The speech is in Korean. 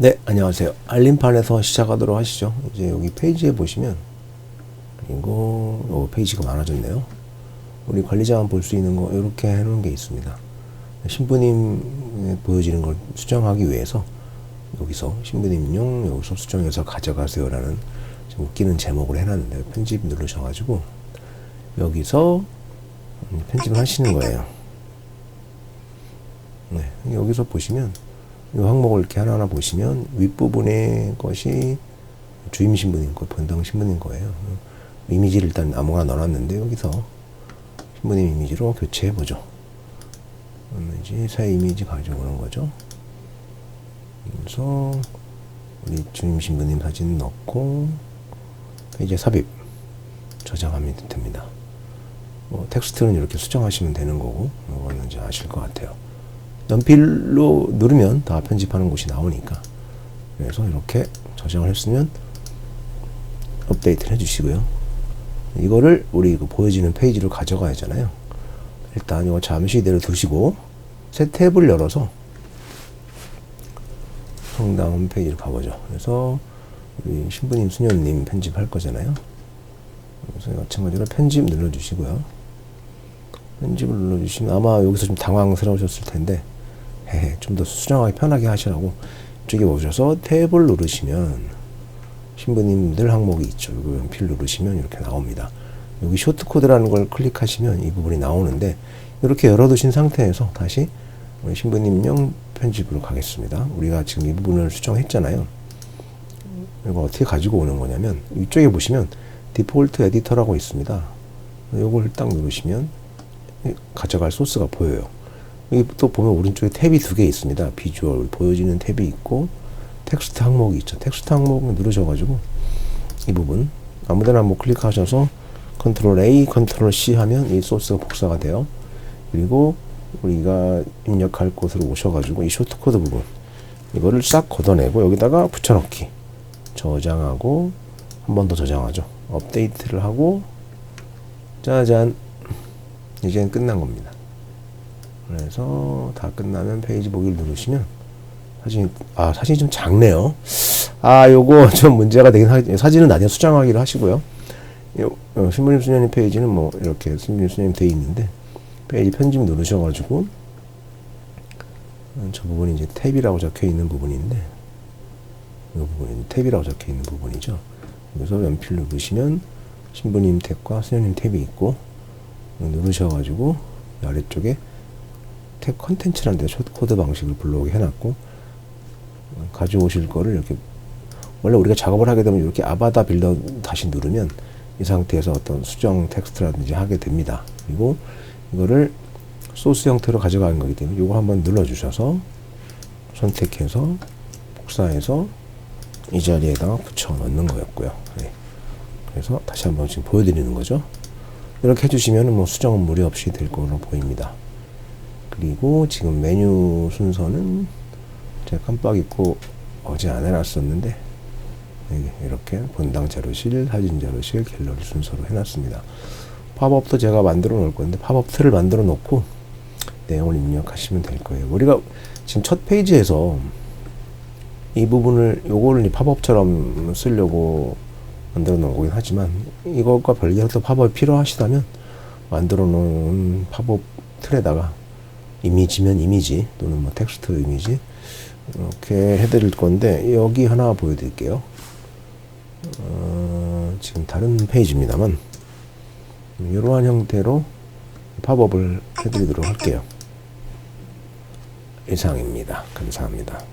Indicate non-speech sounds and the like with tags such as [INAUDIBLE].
네, 안녕하세요. 알림판에서 시작하도록 하시죠. 이제 여기 페이지에 보시면 이거 어, 페이지가 많아졌네요. 우리 관리자만 볼 수 있는 거 이렇게 해놓은 게 있습니다. 신부님 보여지는 걸 수정하기 위해서 여기서 신부님용 여기서 수정해서 가져가세요라는 좀 웃기는 제목을 해놨는데 편집 누르셔가지고 여기서 음, 편집을 하시는 거예요. 네, 여기서 보시면 이 항목을 이렇게 하나하나 보시면 윗부분의 것이 주임 신부님 거, 본당 신부님 거예요. 이미지를 일단 아무거나 넣어놨는데 여기서 신부님 이미지로 교체해 보죠. 이미지 새 이미지 가져오는 거죠. 그래서 우리 주임 신부님 사진 넣고 이제 삽입 저장하면 됩니다. 뭐 텍스트는 이렇게 수정하시면 되는 거고 이거는 이제 아실 것 같아요. 연필로 누르면 다 편집하는 곳이 나오니까 그래서 이렇게 저장을 했으면 업데이트를 해주시고요. 이거를 우리 그 보여지는 페이지로 가져가야 하잖아요. 일단 이거 잠시 이대로 두시고 새 탭을 열어서 성당 홈페이지로 가보죠. 그래서 우리 신부님 수녀님 편집할 거잖아요. 그래서 마찬가지로 편집 눌러주시고요. 편집을 눌러주시면 아마 여기서 좀 당황스러우셨을 텐데 좀 더 수정하기 편하게 하시라고 이쪽에 오셔서 탭을 누르시면 신부님들 항목이 있죠. 이거 연필 누르시면 이렇게 나옵니다. 여기 쇼트 코드라는 걸 클릭하시면 이 부분이 나오는데 이렇게 열어두신 상태에서 다시 우리 신부님용 편집으로 가겠습니다. 우리가 지금 이 부분을 수정했잖아요. 이거 어떻게 가지고 오는 거냐면 이쪽에 보시면 디폴트 에디터라고 있습니다. 이걸 딱 누르시면 가져갈 소스가 보여요. 여기 또 보면 오른쪽에 탭이 두 개 있습니다. 비주얼 보여지는 탭이 있고 텍스트 항목이 있죠. 텍스트 항목 누르셔가지고 이 부분 아무데나 뭐 클릭하셔서 컨트롤 A, 컨트롤 C 하면 이 소스가 복사가 돼요. 그리고 우리가 입력할 곳으로 오셔가지고 이 쇼트 코드 부분 이거를 싹 걷어내고 여기다가 붙여넣기 저장하고 한 번 더 저장하죠. 업데이트를 하고 짜잔 이제는 끝난 겁니다. 그래서 다 끝나면 페이지 보기를 누르시면 사진 아 사진이 좀 작네요. 아 요거 [LAUGHS] 좀 문제가 되긴 하 사진은 나중에 수정하기로 하시고요. 요, 어, 신부님 수녀님 페이지는 뭐 이렇게 신부님 수녀님 돼 있는데 페이지 편집 누르셔가지고 음, 저 부분이 이제 탭이라고 적혀 있는 부분인데 이 부분이 탭이라고 적혀 있는 부분이죠. 그래서 연필 누르시면 신부님 탭과 수녀님 탭이 있고 누르셔가지고 아래쪽에 탭 컨텐츠라는 데 숏코드 방식을 불러오게 해놨고 가져오실 거를 이렇게 원래 우리가 작업을 하게 되면 이렇게 아바다 빌더 다시 누르면 이 상태에서 어떤 수정 텍스트라든지 하게 됩니다. 그리고 이거를 소스 형태로 가져가는 거기 때문에 이거 한번 눌러주셔서 선택해서 복사해서 이 자리에다가 붙여 넣는 거였고요. 네. 그래서 다시 한번 지금 보여드리는 거죠. 이렇게 해주시면 뭐 수정은 무리 없이 될 거로 보입니다. 그리고 지금 메뉴 순서는 제가 깜빡 잊고 어제 안 해놨었는데 이렇게 본당 자료실, 사진 자료실, 갤러리 순서로 해놨습니다. 팝업도 제가 만들어 놓을 건데 팝업 틀을 만들어 놓고 내용을 입력하시면 될 거예요. 우리가 지금 첫 페이지에서 이 부분을 요거를 팝업처럼 쓰려고 만들어 놓은 거긴 하지만 이것과 별개로 또 팝업이 필요하시다면 만들어 놓은 팝업 틀에다가 이미지면 이미지 또는 뭐 텍스트 이미지 이렇게 해드릴 건데 여기 하나 보여드릴게요. 어, 지금 다른 페이지입니다만 이러한 형태로 팝업을 해드리도록 할게요. 이상입니다. 감사합니다.